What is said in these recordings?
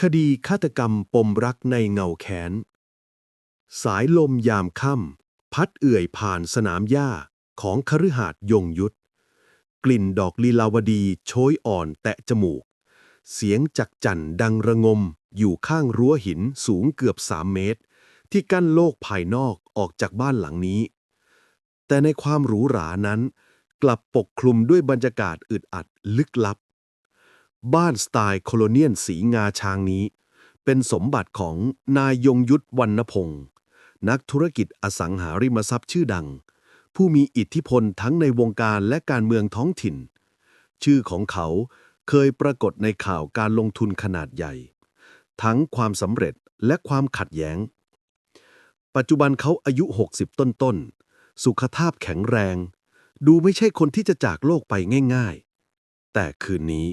คดีฆาตกรรมปมรักในเงาแขน สายลมยามค่ำพัดเอื่อยผ่านสนามหญ้าของคฤหาสน์ยงยุทธกลิ่นดอกลีลาวดีโชยอ่อนแตะจมูก เสียงจักจั่นดังระงมอยู่ข้างรั้วหินสูงเกือบสามเมตร ที่กั้นโลกภายนอกออกจากบ้านหลังนี้ แต่ในความหรูหรานั้น กลับปกคลุมด้วยบรรยากาศอึดอัดลึกลับ บ้านสไตล์โคโลเนียลสีงาช้างนี้ เป็นสมบัติของนายยงยุทธวรรณพงศ์นักธุรกิจอสังหาริมทรัพย์ชื่อดัง ผู้มีอิทธิพลทั้งในวงการและการเมืองท้องถิ่น ชื่อของเขาเคยปรากฏในข่าวการลงทุนขนาดใหญ่ ทั้งความสำเร็จและความขัดแย้ง ปัจจุบันเขาอายุ 60 ต้นๆสุขภาพแข็งแรง ดูไม่ใช่คนที่จะจากโลกไปง่าย ๆ แต่คืนนี้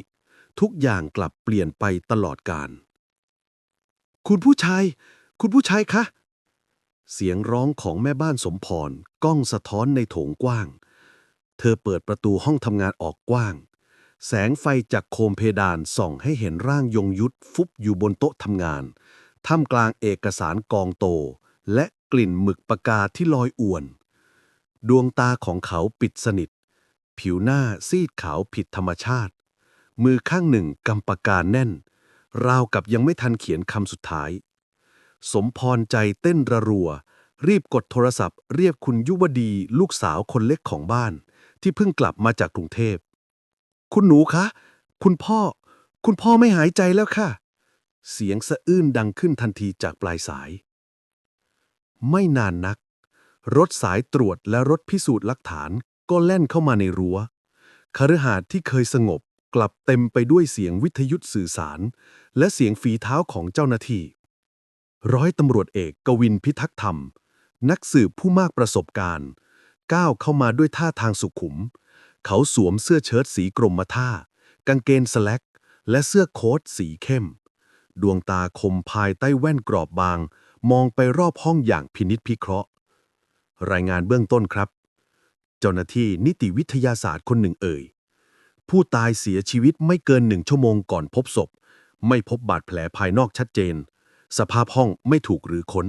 ทุกอย่างกลับเปลี่ยนไปตลอดกาลคุณผู้ชาย คุณผู้ชายคะ เสียงร้องของแม่บ้านสมพรก้องสะท้อนในโถงกว้าง เธอเปิดประตูห้องทำงานออกกว้าง แสงไฟจากโคมเพดานส่องให้เห็นร่างยงยุทธฟุบอยู่บนโต๊ะทำงาน ท่ามกลางเอกสารกองโต และกลิ่นหมึกปากกาที่ลอยอวน ดวงตาของเขาปิดสนิท ผิวหน้าซีดขาวผิดธรรมชาติ มือข้างหนึ่งกำปากกาแน่น ราวกับยังไม่ทันเขียนคำสุดท้าย สมพรใจเต้นระรัว รีบกดโทรศัพท์ เรียกคุณยุวดีลูกสาวคนเล็กของบ้าน ที่เพิ่งกลับมาจากกรุงเทพ คุณหนูคะ คุณพ่อ คุณพ่อไม่หายใจแล้วค่ะ เสียงสะอื้นดังขึ้นทันทีจากปลายสาย ไม่นานนัก รถสายตรวจและรถพิสูจน์หลักฐานก็แล่นเข้ามาในรัว้วคฤหาสน์ที่เคยสงบ กลับเต็มไปด้วยเสียงวิทยุสื่อสาร และเสียงฝีเท้าของเจ้าหน้าที่ ร้อยตำรวจเอกกวินพิทักษ์ธรรม นักสืบผู้มากประสบการณ์ ก้าวเข้ามาด้วยท่าทางสุขุม เขาสวมเสื้อเชิ้ตสีกรมท่า กางเกงสแลก และเสื้อโค้ทสีเข้ม ดวงตาคมภายใต้แว่นกรอบบาง มองไปรอบห้องอย่างพินิษพิเคราะห์ รายงานเบื้องต้นครับ เจ้าหน้าที่นิติวิทยาศาสตร์คนหนึ่งเอ่ย ผู้ตายเสียชีวิตไม่เกินหนึ่งชั่วโมงก่อนพบศพ ไม่พบบาดแผลภายนอกชัดเจน สภาพห้องไม่ถูกหรือค้น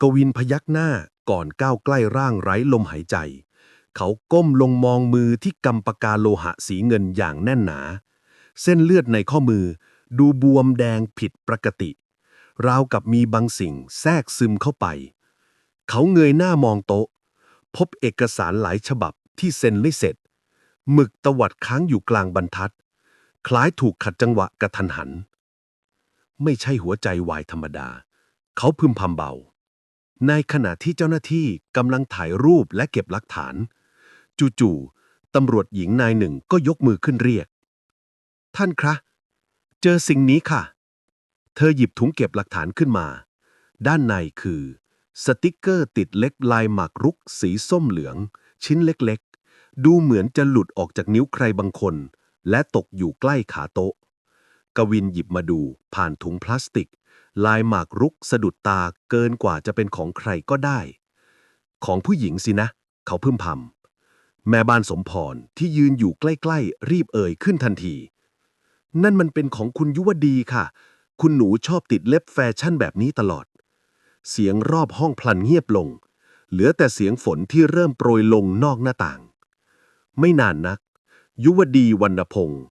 กวินพยักหน้าก่อนก้าวใกล้ร่างไร้ลมหายใจ เขาก้มลงมองมือที่กำปากกาโลหะสีเงินอย่างแน่นหนา เส้นเลือดในข้อมือ ดูบวมแดงผิดปกติ ราวกับมีบางสิ่งแทรกซึมเข้าไป เขาเงยหน้ามองโต๊ะ พบเอกสารหลายฉบับที่เซ็นไม่เสร็จ หมึกตวัดค้างอยู่กลางบรรทัด คล้ายถูกขัดจังหวะกระทันหัน ไม่ใช่หัวใจวายธรรมดา เขาพึมพำเบา ในขณะที่เจ้าหน้าที่กำลังถ่ายรูปและเก็บหลักฐาน จู่ๆตำรวจหญิงนายหนึ่งก็ยกมือขึ้นเรียก ท่านคะเจอสิ่งนี้ค่ะ เธอหยิบถุงเก็บหลักฐานขึ้นมา ด้านในคือ สติกเกอร์ติดเล็กลายหมากรุกสีส้มเหลือง ชิ้นเล็ก ดูเหมือนจะหลุดออกจากนิ้วใครบางคน และตกอยู่ใกล้ขาโต๊ะ กวินหยิบมาดูผ่านถุงพลาสติก ลายหมากรุกสะดุดตาเกินกว่าจะเป็นของใครก็ได้ ของผู้หญิงสินะ เขาพึมพำแม่บ้านสมพรที่ยืนอยู่ใกล้ๆ รีบเอ่ยขึ้นทันที นั่นมันเป็นของคุณยุวดีค่ะ คุณหนูชอบติดเล็บแฟชั่นแบบนี้ตลอด เสียงรอบห้องพลันเงียบลง เหลือแต่เสียงฝนที่เริ่มโปรยลงนอกหน้าต่าง ไม่นานนัก ยุวดีวรรณพงศ์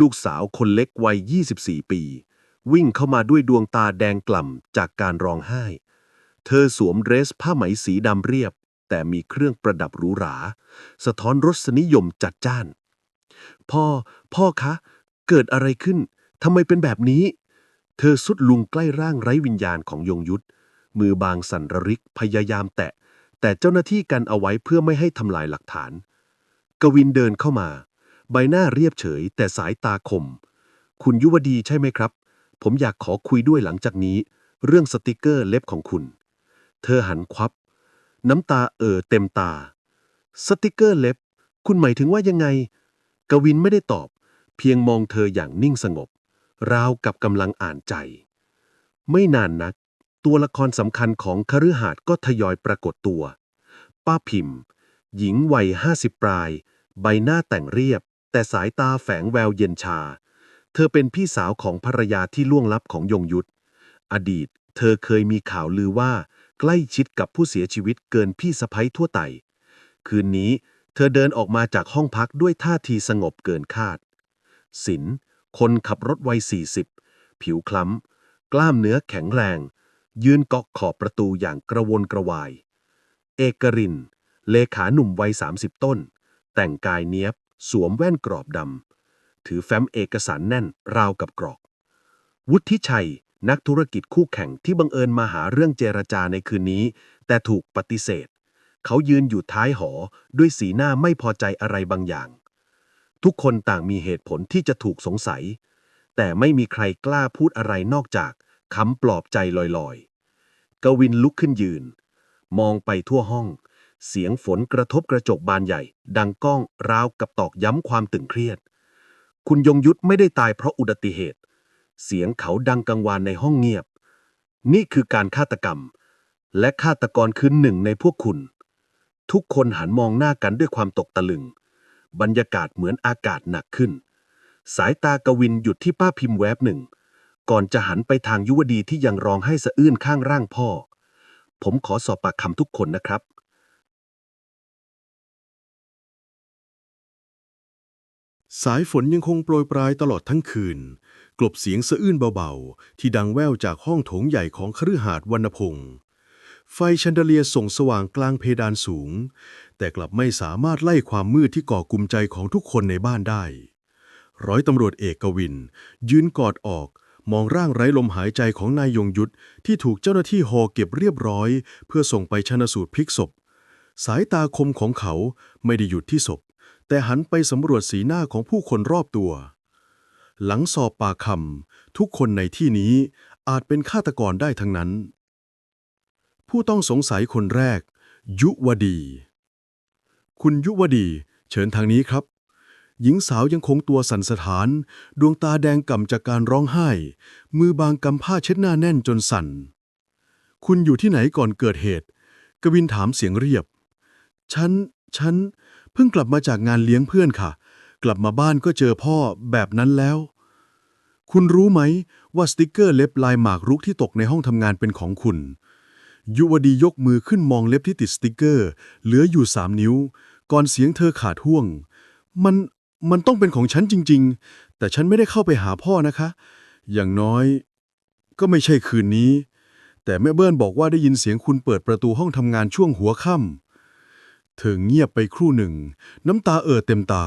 ลูกสาวคนเล็กวัย 24 ปี วิ่งเข้ามาด้วยดวงตาแดงกล่ำจากการร้องไห้ เธอสวมเดรสผ้าไหมสีดำเรียบ แต่มีเครื่องประดับหรูหรา สะท้อนรสนิยมจัดจ้าน พ่อ พ่อคะ เกิดอะไรขึ้นทำไมเป็นแบบนี้ เธอสุดลุงใกล้ร่างไร้วิญญาณของยงยุทธมือบางสันระริกพยายามแตะ แต่เจ้าหน้าที่กันเอาไว้เพื่อไม่ให้ทำลายหลักฐาน กวินเดินเข้ามา ใบหน้าเรียบเฉย แต่สายตาคม คุณยุวดีใช่ไหมครับ ผมอยากขอคุยด้วยหลังจากนี้ เรื่องสติกเกอร์เล็บของคุณ เธอหันควับ น้ำตาเอ่อเต็มตา สติกเกอร์เล็บ คุณหมายถึงว่ายังไง กวินไม่ได้ตอบ เพียงมองเธออย่างนิ่งสงบ ราวกับกำลังอ่านใจ ไม่นานนัก ตัวละครสำคัญของคฤหาสน์ก็ทยอยปรากฏตัว ป้าพิมพ์ หญิงวัยห้าสิบปลาย ใบหน้าแต่งเรียบ แต่สายตาแฝงแววเย็นชา เธอเป็นพี่สาวของภรรยาที่ล่วงลับของยงยุทธ อดีต เธอเคยมีข่าวลือว่า ใกล้ชิดกับผู้เสียชีวิตเกินพี่สะพ้ยทั่วไต่คืนนี้ เธอเดินออกมาจากห้องพักด้วยท่าทีสงบเกินคาด สิน คนขับรถวัย40ผิวคล้ำ กล้ามเนื้อแข็งแรง ยืนเกาะขอบประตูอย่างกระวนกระวาย เอกริน เลขาหนุ่มวัย 30 ต้น แต่งกายเนี้ยบ สวมแว่นกรอบดำ ถือแฟ้มเอกสารแน่นราวกับกรอก วุฒิชัย นักธุรกิจคู่แข่งที่บังเอิญมาหาเรื่องเจรจาในคืนนี้ แต่ถูกปฏิเสธ เขายืนอยู่ท้ายหอด้วยสีหน้าไม่พอใจอะไรบางอย่าง ทุกคนต่างมีเหตุผลที่จะถูกสงสัย แต่ไม่มีใครกล้าพูดอะไรนอกจากคำปลอบใจลอยๆ กวินลุกขึ้นยืน มองไปทั่วห้อง เสียงฝนกระทบกระจกบานใหญ่ ดังก้องราวกับตอกย้ำความตึงเครียด คุณยงยุทธไม่ได้ตายเพราะอุบัติเหตุ เสียงเขาดังกังวานในห้องเงียบ นี่คือการฆาตกรรม และฆาตกรคือหนึ่งในพวกคุณ ทุกคนหันมองหน้ากันด้วยความตกตะลึง บรรยากาศเหมือนอากาศหนักขึ้น สายตากวินหยุดที่ป้าพิมพ์แวบหนึ่ง ก่อนจะหันไปทางยุวดีที่ยังร้องให้สะอื้นข้างร่างพ่อ ผมขอสอบปากคำทุกคนนะครับ สายฝนยังคงโปรยปลายตลอดทั้งคืน กลบเสียงสะอื้นเบาๆ ที่ดังแว่วจากห้องโถงใหญ่ของคฤหาสน์วรรณพงศ์ไฟชันเดเลียส่องสว่างกลางเพดานสูง แต่กลับไม่สามารถไล่ความมืดที่ก่อกุมใจของทุกคนในบ้านได้ ร้อยตำรวจเอกกวิน ยืนกอดออกมองร่างไร้ลมหายใจของนายยงยุทธที่ถูกเจ้าหน้าที่หอเก็บเรียบร้อย เพื่อส่งไปชนะสูตรพลิกศพ สายตาคมของเขาไม่ได้หยุดที่ศพ แต่หันไปสำรวจสีหน้าของผู้คนรอบตัว หลังสอบปากคำทุกคนในที่นี้อาจเป็นฆาตกรได้ทั้งนั้น ผู้ต้องสงสัยคนแรก ยุวดี คุณยุวดี เชิญทางนี้ครับ หญิงสาวยังคงตัวสั่นสะท้าน ดวงตาแดงก่ำจากการร้องไห้ มือบางกำผ้าเช็ดหน้าแน่นจนสั่น คุณอยู่ที่ไหนก่อนเกิดเหตุ กวินถามเสียงเรียบ ฉัน ฉัน พิ่งกลับมาจากงานเลี้ยงเพื่อนค่ะ กลับมาบ้านก็เจอพ่อแบบนั้นแล้ว คุณรู้ไหมว่าสติกเกอร์เล็บลายหมากรุกที่ตกในห้องทำงานเป็นของคุณ ยุวดียกมือขึ้นมองเล็บที่ติดสติกเกอร์ เหลืออยู่สามนิ้ว ก่อนเสียงเธอขาดห่วง มันมันต้องเป็นของฉันจริง ๆ แต่ฉันไม่ได้เข้าไปหาพ่อนะคะ อย่างน้อย ก็ไม่ใช่คืนนี้ แต่แม่เบิ้ลบอกว่าได้ยินเสียงคุณเปิดประตูห้องทำงานช่วงหัวค่ำ เธอเงียบไปครู่หนึ่ง น้ำตาเอ่อเต็มตา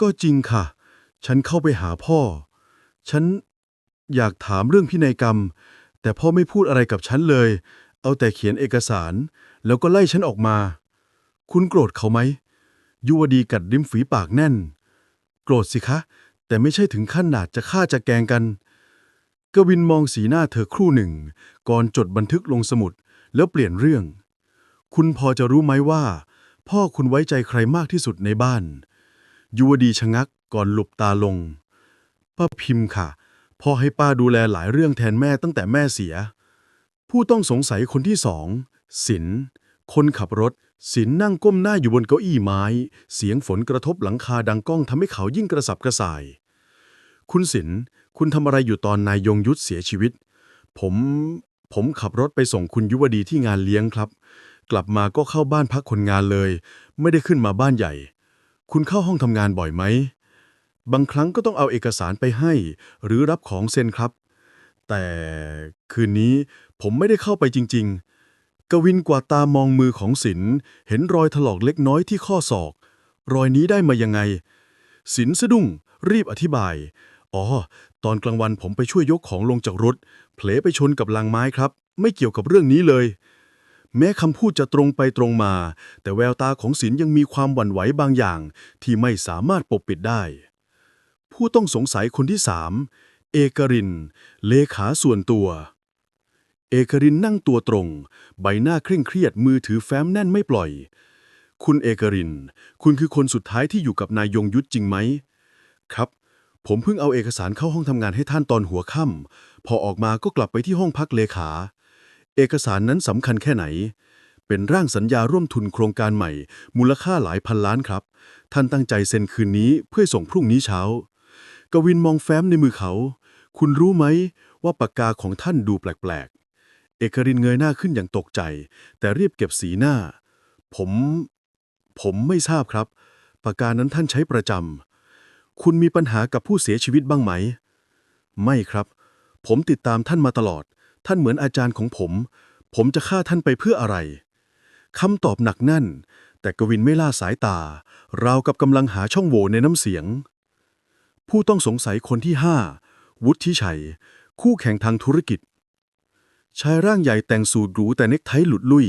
ก็จริงค่ะ ฉันเข้าไปหาพ่อ ฉันอยากถามเรื่องพินัยกรรม แต่พ่อไม่พูดอะไรกับฉันเลย เอาแต่เขียนเอกสาร แล้วก็ไล่ฉันออกมา คุณโกรธเขาไหม ยุวดีกัดริมฝีปากแน่น โกรธสิคะ แต่ไม่ใช่ถึงขั้นหนาดจะฆ่าจะแกล้งกัน กวินมองสีหน้าเธอครู่หนึ่ง ก่อนจดบันทึกลงสมุดแล้วเปลี่ยนเรื่อง คุณพอจะรู้ไหมว่า พ่อคุณไว้ใจใครมากที่สุดในบ้าน ยุวดีชะงักก่อนหลบตาลง ป้าพิมพ์ค่ะ พ่อให้ป้าดูแลหลายเรื่องแทนแม่ตั้งแต่แม่เสีย ผู้ต้องสงสัยคนที่สองสินคนขับรถสินนั่งก้มหน้าอยู่บนเก้าอี้ไม้ เสียงฝนกระทบหลังคาดังก้องทำให้เขายิ่งกระสับกระส่าย คุณสินคุณทำอะไรอยู่ตอนนายยงยุทธเสียชีวิต ผม ผมขับรถไปส่งคุณยุวดีที่งานเลี้ยงครับ กลับมาก็เข้าบ้านพักคนงานเลย ไม่ได้ขึ้นมาบ้านใหญ่ คุณเข้าห้องทำงานบ่อยไหม บางครั้งก็ต้องเอาเอกสารไปให้ หรือรับของเซ็นครับ แต่คืนนี้ผมไม่ได้เข้าไปจริง ๆ กวินกว่าตามองมือของศิลเห็นรอยถลอกเล็กน้อยที่ข้อศอก รอยนี้ได้มายังไง ศิลสะดุ้ง รีบอธิบาย อ๋อ ตอนกลางวันผมไปช่วยยกของลงจากรถ เผลอไปชนกับลังไม้ครับ ไม่เกี่ยวกับเรื่องนี้เลย แม้คำพูดจะตรงไปตรงมา แต่แววตาของศิลป์ยังมีความหวั่นไหวบางอย่าง ที่ไม่สามารถปกปิดได้ ผู้ต้องสงสัยคนที่สามเอกริน เลขาส่วนตัว เอกรินนั่งตัวตรง ใบหน้าเคร่งเครียดมือถือแฟ้มแน่นไม่ปล่อย คุณเอกริน คุณคือคนสุดท้ายที่อยู่กับนายยงยุทธจริงไหม ครับ ผมเพิ่งเอาเอกสารเข้าห้องทำงานให้ท่านตอนหัวค่ำพอออกมาก็กลับไปที่ห้องพักเลขา เอกสารนั้นสำคัญแค่ไหน เป็นร่างสัญญาร่วมทุนโครงการใหม่ มูลค่าหลายพันล้านครับ ท่านตั้งใจเซ็นคืนนี้เพื่อส่งพรุ่งนี้เช้ากวินมองแฟ้มในมือเขา คุณรู้ไหมว่าปากกาของท่านดูแปลกๆ เอกรินเงยหน้าขึ้นอย่างตกใจ แต่รีบเก็บสีหน้า ผม ผมไม่ทราบครับ ปากกานั้นท่านใช้ประจำ คุณมีปัญหากับผู้เสียชีวิตบ้างไหม ไม่ครับ ผมติดตามท่านมาตลอด ท่านเหมือนอาจารย์ของผม ผมจะฆ่าท่านไปเพื่ออะไรคำตอบหนักแน่น แต่กวินไม่ล่าสายตา ราวกับกำลังหาช่องโหว่ในน้ำเสียง ผู้ต้องสงสัยคนที่ห้าวุฒิชัย คู่แข่งทางธุรกิจ ชายร่างใหญ่แต่งสูทหรูแต่เน็กไทหลุดลุ่ย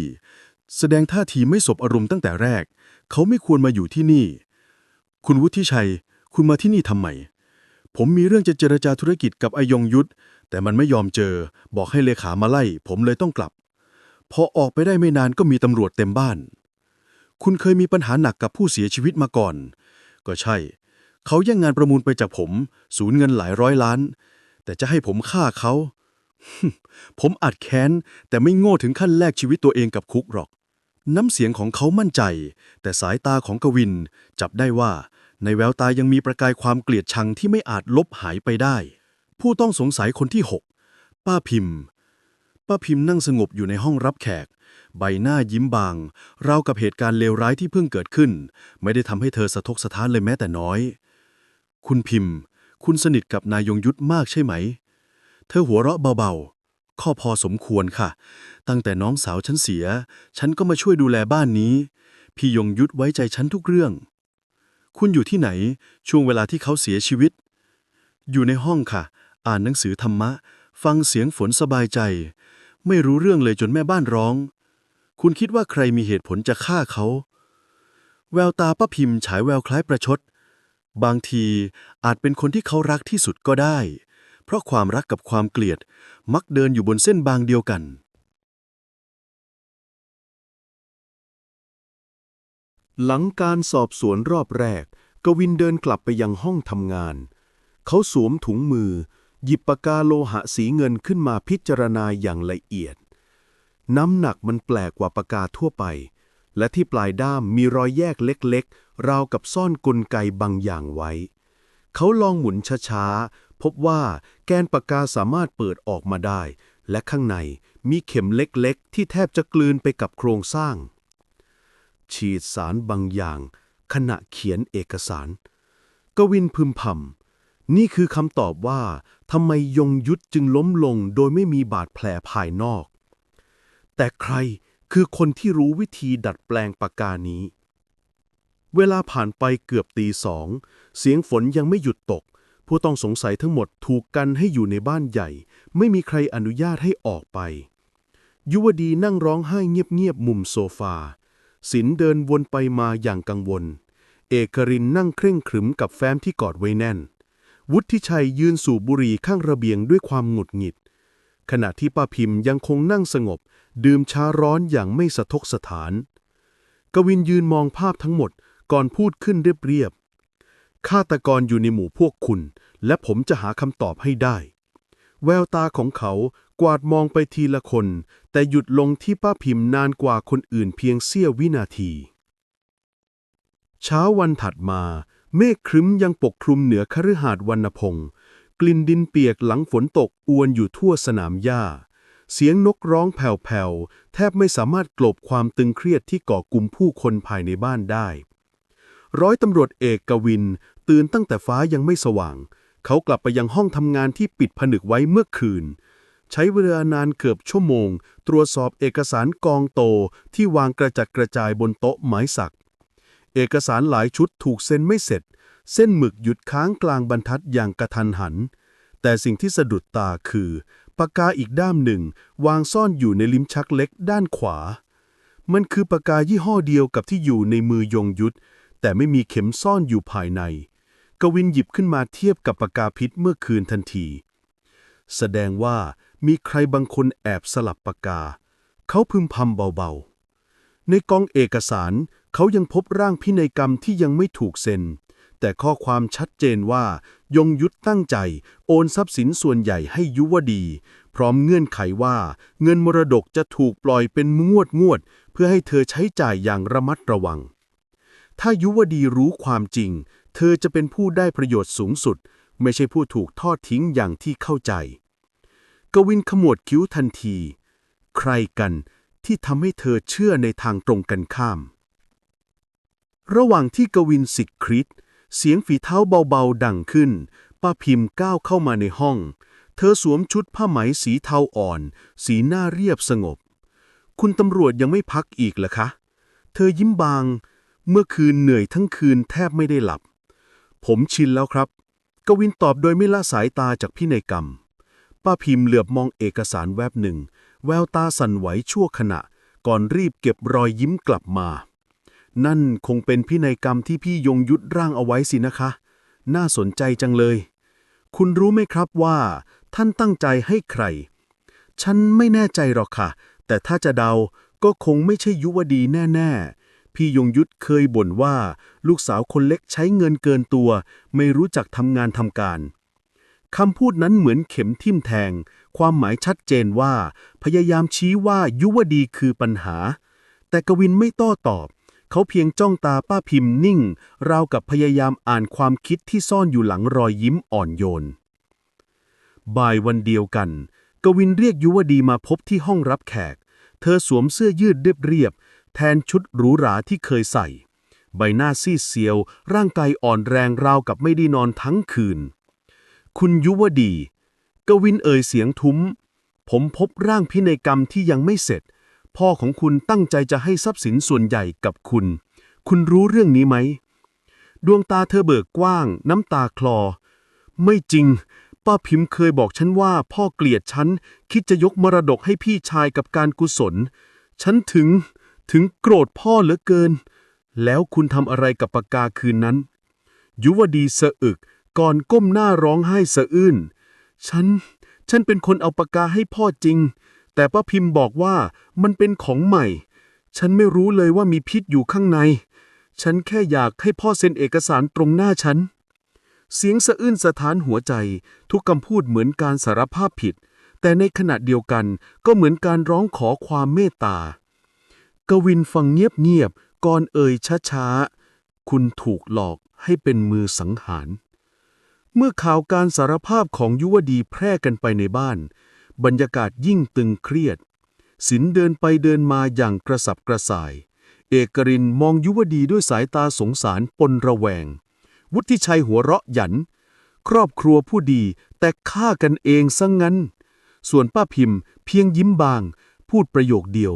แสดงท่าทีไม่สบอารมณ์ตั้งแต่แรก เขาไม่ควรมาอยู่ที่นี่ คุณวุฒิชัย คุณมาที่นี่ทำไม ผมมีเรื่องจะเจรจาธุรกิจกับไอยงยุทธ แต่มันไม่ยอมเจอ บอกให้เลขามาไล่ ผมเลยต้องกลับ พอออกไปได้ไม่นานก็มีตำรวจเต็มบ้าน คุณเคยมีปัญหาหนักกับผู้เสียชีวิตมาก่อน ก็ใช่ เขาแย่งงานประมูลไปจากผม สูญเงินหลายร้อยล้าน แต่จะให้ผมฆ่าเขา ผมอัดแค้น แต่ไม่โง่ถึงขั้นแลกชีวิตตัวเองกับคุกหรอก น้ำเสียงของเขามั่นใจ แต่สายตาของกวิน จับได้ว่าในแววตายังมีประกายความเกลียดชังที่ไม่อาจลบหายไปได้ ผู้ต้องสงสัยคนที่หกป้าพิมพ์ ป้าพิมพ์นั่งสงบอยู่ในห้องรับแขก ใบหน้ายิ้มบาง ราวกับเหตุการณ์เลวร้ายที่เพิ่งเกิดขึ้น ไม่ได้ทำให้เธอสะทกสะท้านเลยแม้แต่น้อย คุณพิมพ์ คุณสนิทกับนายยงยุทธมากใช่ไหม เธอหัวเราะเบาๆ ข้อพอสมควรค่ะ ตั้งแต่น้องสาวฉันเสีย ฉันก็มาช่วยดูแลบ้านนี้ พี่ยงยุทธไว้ใจฉันทุกเรื่อง คุณอยู่ที่ไหน ช่วงเวลาที่เขาเสียชีวิต อยู่ในห้องค่ะ อ่านหนังสือธรรมะ ฟังเสียงฝนสบายใจ ไม่รู้เรื่องเลยจนแม่บ้านร้อง คุณคิดว่าใครมีเหตุผลจะฆ่าเขา แววตาป้าพิมพ์ฉายแววคล้ายประชด บางทีอาจเป็นคนที่เขารักที่สุดก็ได้ เพราะความรักกับความเกลียดมักเดินอยู่บนเส้นบางเดียวกัน หลังการสอบสวนรอบแรก กวินเดินกลับไปยังห้องทำงาน เขาสวมถุงมือ หยิบปากกาโลหะสีเงินขึ้นมาพิจารณาอย่างละเอียด น้ำหนักมันแปลกกว่าปากกาทั่วไป และที่ปลายด้ามมีรอยแยกเล็กๆ ราวกับซ่อนกลไกบางอย่างไว้ เขาลองหมุนช้าๆ พบว่าแกนปากกาสามารถเปิดออกมาได้ และข้างในมีเข็มเล็กๆ ที่แทบจะกลืนไปกับโครงสร้าง ฉีดสารบางอย่าง ขณะเขียนเอกสาร กวินพึมพำ นี่คือคำตอบว่าทำไมยงยุทธจึงล้มลงโดยไม่มีบาดแผลภายนอก แต่ใครคือคนที่รู้วิธีดัดแปลงปากกานี้ เวลาผ่านไปเกือบตีสอง เสียงฝนยังไม่หยุดตก ผู้ต้องสงสัยทั้งหมดถูกกันให้อยู่ในบ้านใหญ่ ไม่มีใครอนุญาตให้ออกไป ยุวดีนั่งร้องไห้เงียบๆมุมโซฟาสินเดินวนไปมาอย่างกังวล เอกรินนั่งเคร่งขรึมกับแฟ้มที่กอดไว้แน่น วุฒิชัยยืนสูบบุหรี่ข้างระเบียงด้วยความหงุดหงิด ขณะที่ป้าพิมพ์ยังคงนั่งสงบ ดื่มชาร้อนอย่างไม่สะทกสถาน กวินยืนมองภาพทั้งหมดก่อนพูดขึ้นเรียบๆฆาตกรอยู่ในหมู่พวกคุณ และผมจะหาคำตอบให้ได้ แววตาของเขากวาดมองไปทีละคน แต่หยุดลงที่ป้าพิมพ์นานกว่าคนอื่นเพียงเสี้ยววินาที เช้าวันถัดมา เมฆครึ้มยังปกคลุมเหนือคฤหาสน์วรรณพงศ์กลิ่นดินเปียกหลังฝนตกอวนอยู่ทั่วสนามหญ้า เสียงนกร้องแผ่วๆ แทบไม่สามารถกลบความตึงเครียดที่ก่อกลุ่มผู้คนภายในบ้านได้ ร้อยตำรวจเอกกวิน ตื่นตั้งแต่ฟ้ายังไม่สว่าง เขากลับไปยังห้องทำงานที่ปิดผนึกไว้เมื่อคืน ใช้เวลานานเกือบชั่วโมง ตรวจสอบเอกสารกองโตที่วางกระจัดกระจายบนโต๊ะไม้สัก เอกสารหลายชุดถูกเซ็นไม่เสร็จ เส้นหมึกหยุดค้างกลางบรรทัดอย่างกระทันหัน แต่สิ่งที่สะดุดตาคือปากกาอีกด้ามหนึ่ง วางซ่อนอยู่ในลิ้มชักเล็กด้านขวา มันคือปากกายี่ห้อเดียวกับที่อยู่ในมือยงยุทธแต่ไม่มีเข็มซ่อนอยู่ภายใน กวินหยิบขึ้นมาเทียบกับปากกาพิษเมื่อคืนทันที แสดงว่ามีใครบางคนแอบสลับปากกา เขาพึมพำเบาๆ ในกองเอกสาร เขายังพบร่างพินัยกรรมที่ยังไม่ถูกเซ็น แต่ข้อความชัดเจนว่า ยงยุทธตั้งใจ โอนทรัพย์สินส่วนใหญ่ให้ยุวดี พร้อมเงื่อนไขว่า เงินมรดกจะถูกปล่อยเป็นงวดงวด เพื่อให้เธอใช้จ่ายอย่างระมัดระวัง ถ้ายุวดีรู้ความจริง เธอจะเป็นผู้ได้ประโยชน์สูงสุด ไม่ใช่ผู้ถูกทอดทิ้งอย่างที่เข้าใจ กวินขมวดคิ้วทันที ใครกันที่ทำให้เธอเชื่อในทางตรงกันข้าม ระหว่างที่กวินสิกคริตเสียงฝีเท้าเบาๆดังขึ้น ป้าพิมพ์ก้าวเข้ามาในห้อง เธอสวมชุดผ้าไหมสีเทาอ่อน สีหน้าเรียบสงบ คุณตำรวจยังไม่พักอีกเหรอคะ เธอยิ้มบาง เมื่อคืนเหนื่อยทั้งคืนแทบไม่ได้หลับ ผมชินแล้วครับ กวินตอบโดยไม่ละสายตาจากพินัยกรรม ป้าพิมพ์เหลือบมองเอกสารแวบหนึ่ง แววตาสั่นไหวชั่วขณะ ก่อนรีบเก็บรอยยิ้มกลับมา นั่นคงเป็นพินัยกรรมที่พี่ยงยุทธร่างเอาไว้สินะคะ น่าสนใจจังเลย คุณรู้ไหมครับว่า ท่านตั้งใจให้ใคร ฉันไม่แน่ใจหรอกค่ะ แต่ถ้าจะเดาก็คงไม่ใช่ยุวดีแน่ ๆ พี่ยงยุทธเคยบ่นว่า ลูกสาวคนเล็กใช้เงินเกินตัว ไม่รู้จักทำงานทำการคำพูดนั้นเหมือนเข็มทิ่มแทง ความหมายชัดเจนว่า พยายามชี้ว่ายุวดีคือปัญหา แต่กวินไม่โต้ตอบ เขาเพียงจ้องตาป้าพิมพ์นิ่ง ราวกับพยายามอ่านความคิดที่ซ่อนอยู่หลังรอยยิ้มอ่อนโยน บ่ายวันเดียวกัน กวินเรียกยุวดีมาพบที่ห้องรับแขก เธอสวมเสื้อยืดเรียบๆแทนชุดหรูหราที่เคยใส่ ใบหน้าซีดเซียว ร่างกายอ่อนแรงราวกับไม่ได้นอนทั้งคืน คุณยุวดี กวินเอ่ยเสียงทุ้ม ผมพบร่างพินัยกรรมที่ยังไม่เสร็จ พ่อของคุณตั้งใจจะให้ทรัพย์สินส่วนใหญ่กับคุณ คุณรู้เรื่องนี้ไหม ดวงตาเธอเบิกกว้าง น้ำตาคลอ ไม่จริง ป้าพิมพ์เคยบอกฉันว่า พ่อเกลียดฉัน คิดจะยกมรดกให้พี่ชายกับการกุศล ฉันถึง ถึงโกรธพ่อเหลือเกิน แล้วคุณทำอะไรกับปากกาคืนนั้น ยุวดีสะอึก ก่อนก้มหน้าร้องไห้สะอื้น ฉัน ฉันเป็นคนเอาปากกาให้พ่อจริง แต่ป้าพิมพ์บอกว่ามันเป็นของใหม่ ฉันไม่รู้เลยว่ามีพิษอยู่ข้างใน ฉันแค่อยากให้พ่อเซ็นเอกสารตรงหน้าฉัน เสียงสะอื้นสะท้านหัวใจ ทุกคำพูดเหมือนการสารภาพผิด แต่ในขณะเดียวกันก็เหมือนการร้องขอความเมตตา กวินฟังเงียบๆก่อนเอ่ยช้าๆ คุณถูกหลอกให้เป็นมือสังหาร เมื่อข่าวการสารภาพของยุวดีแพร่กันไปในบ้าน บรรยากาศยิ่งตึงเครียด สินเดินไปเดินมาอย่างกระสับกระส่าย เอกรินมองยุวดีด้วยสายตาสงสารปนระแวง วุฒิชัยหัวเราะหยัน ครอบครัวผู้ดีแต่ฆ่ากันเองซะงงั้น ส่วนป้าพิมพ์เพียงยิ้มบาง พูดประโยคเดียว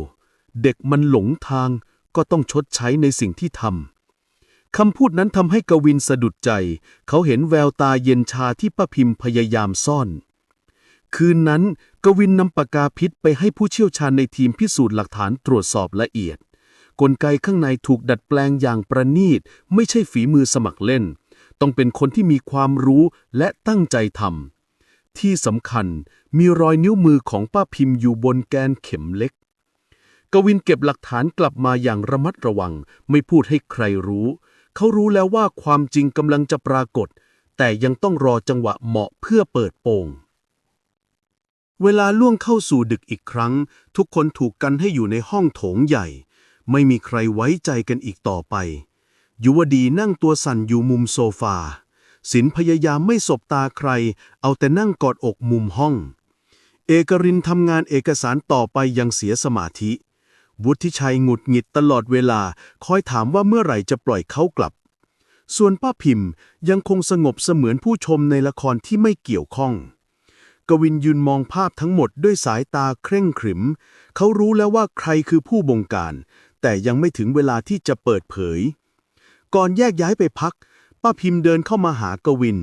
เด็กมันหลงทางก็ต้องชดใช้ในสิ่งที่ทำคำพูดนั้นทำให้กวินสะดุดใจ เขาเห็นแววตาเย็นชาที่ป้าพิมพ์พยายามซ่อน คืนนั้น กวินนำปากกาพิษไปให้ผู้เชี่ยวชาญในทีมพิสูจน์หลักฐานตรวจสอบละเอียด กลไกข้างในถูกดัดแปลงอย่างประณีต ไม่ใช่ฝีมือสมัครเล่น ต้องเป็นคนที่มีความรู้และตั้งใจทำที่สำคัญมีรอยนิ้วมือของป้าพิมพ์อยู่บนแกนเข็มเล็ก กวินเก็บหลักฐานกลับมาอย่างระมัดระวัง ไม่พูดให้ใครรู้ เขารู้แล้วว่าความจริงกำลังจะปรากฏ แต่ยังต้องรอจังหวะเหมาะเพื่อเปิดโปง เวลาล่วงเข้าสู่ดึกอีกครั้ง ทุกคนถูกกันให้อยู่ในห้องโถงใหญ่ ไม่มีใครไว้ใจกันอีกต่อไป ยุวดีนั่งตัวสั่นอยู่มุมโซฟาสินพยายามไม่สบตาใคร เอาแต่นั่งกอดอกมุมห้อง เอกรินทำงานเอกสารต่อไปยังเสียสมาธิ วุฒิชัยหงุดหงิดตลอดเวลา คอยถามว่าเมื่อไหร่จะปล่อยเขากลับ ส่วนป้าพิมพ์ยังคงสงบเสมือนผู้ชมในละครที่ไม่เกี่ยวข้อง กวินยืนมองภาพทั้งหมดด้วยสายตาเคร่งขรึม เขารู้แล้วว่าใครคือผู้บงการ แต่ยังไม่ถึงเวลาที่จะเปิดเผย ก่อนแยกย้ายไปพัก ป้าพิมพ์เดินเข้ามาหากวิน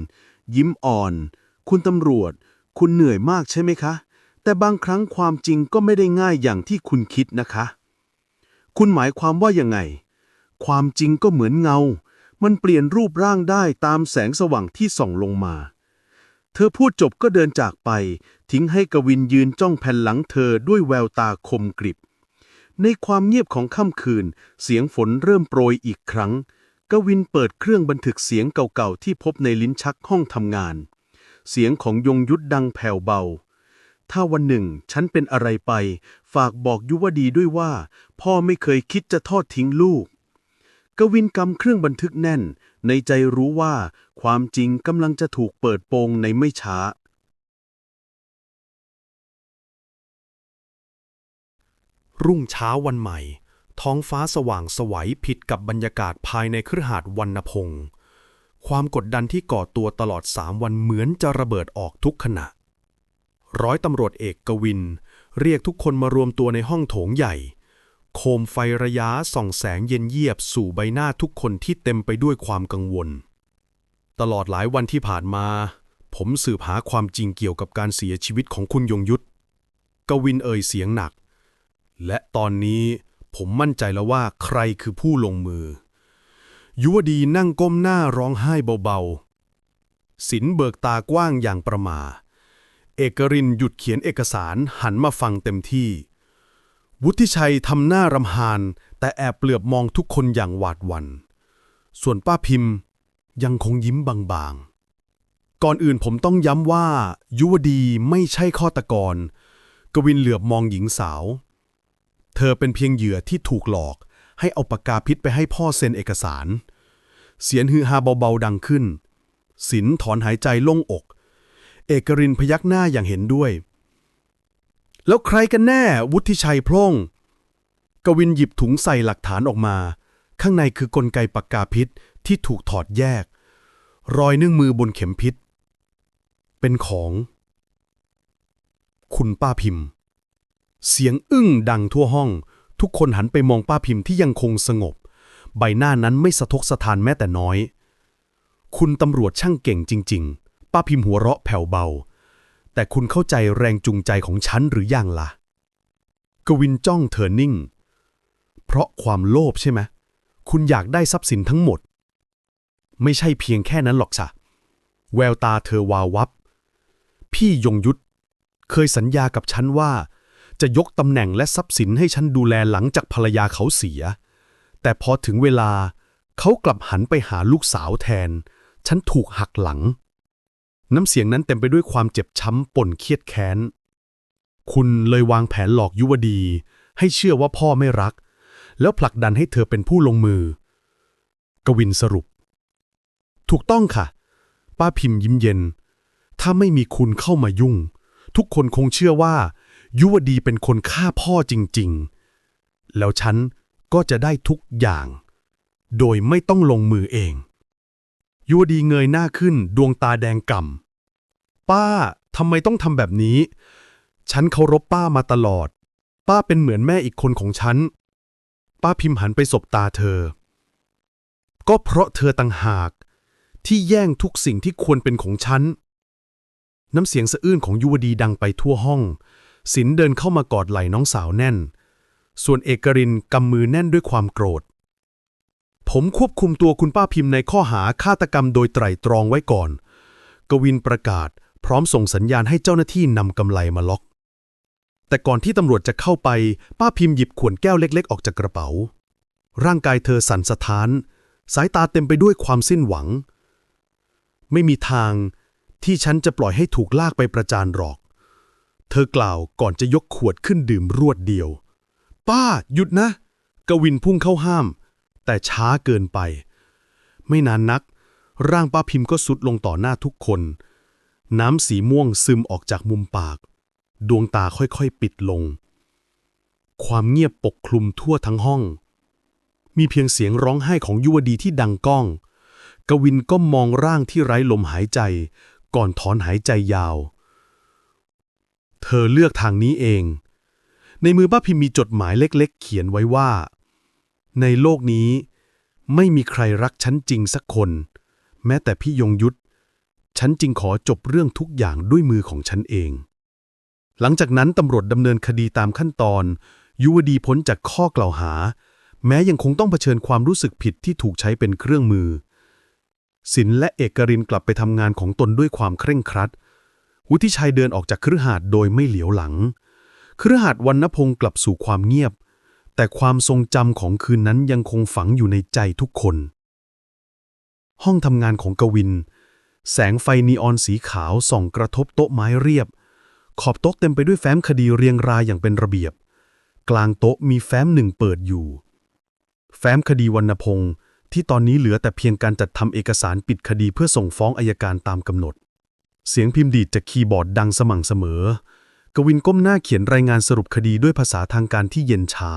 ยิ้มอ่อน คุณตำรวจ คุณเหนื่อยมากใช่ไหมคะ แต่บางครั้งความจริงก็ไม่ได้ง่ายอย่างที่คุณคิดนะคะ คุณหมายความว่ายังไง ความจริงก็เหมือนเงา มันเปลี่ยนรูปร่างได้ตามแสงสว่างที่ส่องลงมา เธอพูดจบก็เดินจากไป ทิ้งให้กวินยืนจ้องแผ่นหลังเธอด้วยแววตาคมกริบ ในความเงียบของค่ำคืน เสียงฝนเริ่มโปรยอีกครั้ง กวินเปิดเครื่องบันทึกเสียงเก่าๆ ที่พบในลิ้นชักห้องทำงาน เสียงของยงยุทธดังแผ่วเบา ถ้าวันหนึ่งฉันเป็นอะไรไป ฝากบอกยุวดีด้วยว่า พ่อไม่เคยคิดจะทอดทิ้งลูกกวินกำเครื่องบันทึกแน่น ในใจรู้ว่าความจริงกำลังจะถูกเปิดโปงในไม่ช้า รุ่งเช้าวันใหม่ ท้องฟ้าสว่างไสวัยผิดกับบรรยากาศภายในคฤหาสน์วรรณพงศ์ความกดดันที่ก่อตัวตลอดสามวันเหมือนจะระเบิดออกทุกขณะ ร้อยตำรวจเอกกวิน เรียกทุกคนมารวมตัวในห้องโถงใหญ่ โคมไฟระยะส่องแสงเย็นเยียบสู่ใบหน้าทุกคนที่เต็มไปด้วยความกังวล ตลอดหลายวันที่ผ่านมา ผมสืบหาความจริงเกี่ยวกับการเสียชีวิตของคุณยงยุทธกวินเอ่ยเสียงหนัก และตอนนี้ผมมั่นใจแล้วว่าใครคือผู้ลงมือ ยุวดีนั่งก้มหน้าร้องไห้เบาๆสินเบิกตากว้างอย่างประมา เอกรินหยุดเขียนเอกสารหันมาฟังเต็มที่ วุฒิชัยทำหน้ารำหานแต่แอบเปลือบมองทุกคนอย่างหวาดหวัน่น ส่วนป้าพิมพ์ยังคงยิ้มบางๆ ก่อนอื่นผมต้องย้ำว่า ยุวดีไม่ใช่ข้อตะกร กวินเหลือบมองหญิงสาว เธอเป็นเพียงเหยื่อที่ถูกหลอก ให้เอาปากกาพิษไปให้พ่อเซ็นเอกสาร เสียงฮือฮาเบาๆดังขึ้น สินถอนหายใจโล่งอก เอกรินพยักหน้าอย่างเห็นด้วย แล้วใครกันแน่วุฒิชัยพร่งกวินหยิบถุงใส่หลักฐานออกมา ข้างในคือกลไกปากกาพิษที่ถูกถอดแยก รอยนิ้วมือบนเข็มพิษ เป็นของ คุณป้าพิมพ์ เสียงอึ้งดังทั่วห้อง ทุกคนหันไปมองป้าพิมพ์ที่ยังคงสงบ ใบหน้านั้นไม่สะทกสะทานแม้แต่น้อย คุณตำรวจช่างเก่งจริง ๆ ป้าพิมพ์หัวเราะแผ่วเบา แต่คุณเข้าใจแรงจูงใจของฉันหรือยังล่ะ กวินจ้องเธอนิ่ง เพราะความโลภใช่ไหม คุณอยากได้ทรัพย์สินทั้งหมด ไม่ใช่เพียงแค่นั้นหรอกจ้ะแววตาเธอวาววับ พี่ยงยุทธเคยสัญญากับฉันว่า จะยกตำแหน่งและทรัพย์สินให้ฉันดูแลหลังจากภรรยาเขาเสีย แต่พอถึงเวลาเขากลับหันไปหาลูกสาวแทน ฉันถูกหักหลัง น้ำเสียงนั้นเต็มไปด้วยความเจ็บช้ำป่นเครียดแค้น คุณเลยวางแผนหลอกยุวดี ให้เชื่อว่าพ่อไม่รัก แล้วผลักดันให้เธอเป็นผู้ลงมือ กวินสรุป ถูกต้องค่ะ ป้าพิมพ์ยิ้มเย็น ถ้าไม่มีคุณเข้ามายุ่ง ทุกคนคงเชื่อว่า ยุวดีเป็นคนฆ่าพ่อจริง ๆ แล้วฉันก็จะได้ทุกอย่าง โดยไม่ต้องลงมือเองยุวดีเงยหน้าขึ้นดวงตาแดงก่ำ ป้าทำไมต้องทำแบบนี้ ฉันเคารพป้ามาตลอด ป้าเป็นเหมือนแม่อีกคนของฉัน ป้าพิมพ์หันไปสบตาเธอ ก็เพราะเธอต่างหาก ที่แย่งทุกสิ่งที่ควรเป็นของฉัน น้ำเสียงสะอื้นของยุวดีดังไปทั่วห้อง สินเดินเข้ามากอดไหล่น้องสาวแน่น ส่วนเอกรินกำมือแน่นด้วยความโกรธผมควบคุมตัวคุณป้าพิมพ์ในข้อหาฆาตกรรมโดยไตร่ตรองไว้ก่อน กวินประกาศ พร้อมส่งสัญญาณให้เจ้าหน้าที่นำกำไลมาล็อก แต่ก่อนที่ตำรวจจะเข้าไป ป้าพิมพ์หยิบขวดแก้วเล็กๆ ออกจากกระเป๋า ร่างกายเธอสั่นสะท้าน สายตาเต็มไปด้วยความสิ้นหวัง ไม่มีทางที่ฉันจะปล่อยให้ถูกลากไปประจานหรอก เธอกล่าวก่อนจะยกขวดขึ้นดื่มรวดเดียว ป้า หยุดนะ กวินพุ่งเข้าห้าม แต่ช้าเกินไป ไม่นานนัก ร่างป้าพิมพ์ก็สุดลงต่อหน้าทุกคน น้ำสีม่วงซึมออกจากมุมปาก ดวงตาค่อยๆปิดลง ความเงียบปกคลุมทั่วทั้งห้อง มีเพียงเสียงร้องไห้ของยุวดีที่ดังก้อง กวินก็มองร่างที่ไร้ลมหายใจ ก่อนถอนหายใจยาว เธอเลือกทางนี้เอง ในมือป้าพิมมีจดหมายเล็กๆ เขียนไว้ว่า ในโลกนี้ ไม่มีใครรักฉันจริงสักคน แม้แต่พี่ยงยุทธ ฉันจึงขอจบเรื่องทุกอย่างด้วยมือของฉันเอง หลังจากนั้นตำรวจดำเนินคดีตามขั้นตอน ยุวดีพ้นจากข้อกล่าวหา แม้ยังคงต้องเผชิญความรู้สึกผิดที่ถูกใช้เป็นเครื่องมือสินและเอกรินกลับไปทำงานของตนด้วยความเคร่งครัด วุฒิชัยเดินออกจากคฤหาสน์โดยไม่เหลียวหลังคฤหาสน์วรรณพงศ์กลับสู่ความเงียบ แต่ความทรงจำของคืนนั้นยังคงฝังอยู่ในใจทุกคน ห้องทำงานของกวิน แสงไฟนีออนสีขาวส่องกระทบโต๊ะไม้เรียบ ขอบโต๊ะเต็มไปด้วยแฟ้มคดีเรียงรายอย่างเป็นระเบียบ กลางโต๊ะมีแฟ้มหนึ่งเปิดอยู่ แฟ้มคดีวรรณพงศ์ที่ตอนนี้เหลือแต่เพียงการจัดทำเอกสารปิดคดีเพื่อส่งฟ้องอายการตามกำหนด เสียงพิมพ์ดีดจากคีย์บอร์ดดังสม่ำเสมอ กวินก้มหน้าเขียนรายงานสรุปคดีด้วยภาษาทางการที่เย็นชา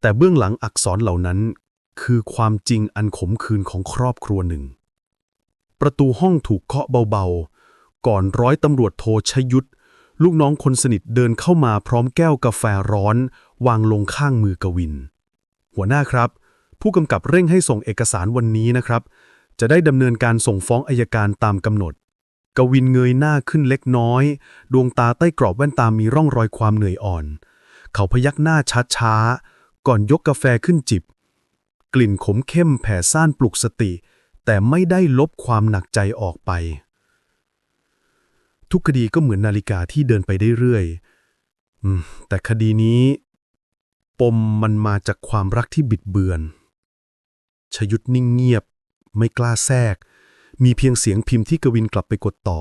แต่เบื้องหลังอักษรเหล่านั้น คือความจริงอันขมขื่นของครอบครัวหนึ่ง ประตูห้องถูกเคาะเบาๆ ก่อนร้อยตำรวจโทชยุทธลูกน้องคนสนิทเดินเข้ามาพร้อมแก้วกาแฟร้อน วางลงข้างมือกวิน หัวหน้าครับ ผู้กำกับเร่งให้ส่งเอกสารวันนี้นะครับ จะได้ดำเนินการส่งฟ้องอายการตามกำหนด กวินเงยหน้าขึ้นเล็กน้อย ดวงตาใต้กรอบแว่นตามีร่องรอยความเหนื่อยอ่อน เขาพยักหน้าช้าๆก่อนยกกาแฟขึ้นจิบ กลิ่นขมเข้มแผ่ซ่านปลุกสติ แต่ไม่ได้ลบความหนักใจออกไป ทุกคดีก็เหมือนนาฬิกาที่เดินไปได้เรื่อยๆอืมแต่คดีนี้ ปมมันมาจากความรักที่บิดเบือน ชยุทธนิ่งเงียบ ไม่กล้าแทรก มีเพียงเสียงพิมพ์ที่กวินกลับไปกดต่อ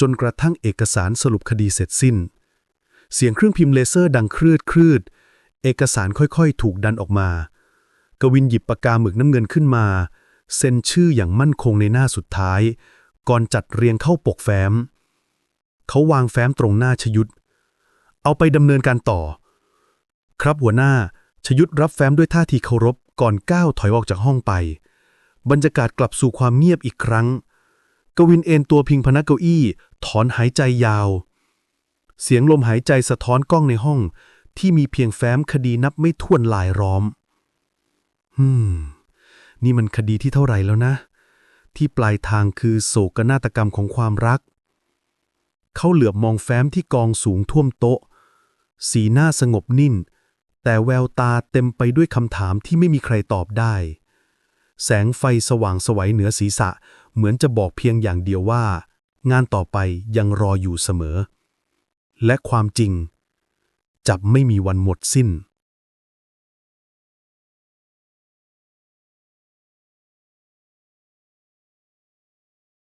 จนกระทั่งเอกสารสรุปคดีเสร็จสิ้น เสียงเครื่องพิมพ์เลเซอร์ดังครืดครืดเอกสารค่อยๆ ถูกดันออกมา กวินหยิบปากกาหมึกน้ำเงินขึ้นมา เซ็นชื่ออย่างมั่นคงในหน้าสุดท้าย ก่อนจัดเรียงเข้าปกแฟ้ม เขาวางแฟ้มตรงหน้าชยุทธเอาไปดำเนินการต่อ ครับหัวหน้าชยุทธรับแฟ้มด้วยท่าทีเคารพก่อนก้าวถอยออกจากห้องไป บรรยากาศกลับสู่ความเงียบอีกครั้ง กวินเอนตัวพิงพนักเก้าอี้ ถอนหายใจยาว เสียงลมหายใจสะท้อนกล้องในห้อง ที่มีเพียงแฟ้มคดีนับไม่ถ้วนลายล้อมฮึม นี่มันคดีที่เท่าไหร่แล้วนะ ที่ปลายทางคือโศกนาฏกรรมของความรัก เขาเหลือบมองแฟ้มที่กองสูงท่วมโต๊ะ สีหน้าสงบนิ่ง แต่แววตาเต็มไปด้วยคำถามที่ไม่มีใครตอบได้ แสงไฟสว่างสวัยเหนือศีรษะ เหมือนจะบอกเพียงอย่างเดียวว่า งานต่อไปยังรออยู่เสมอ และความจริง จับไม่มีวันหมดสิ้น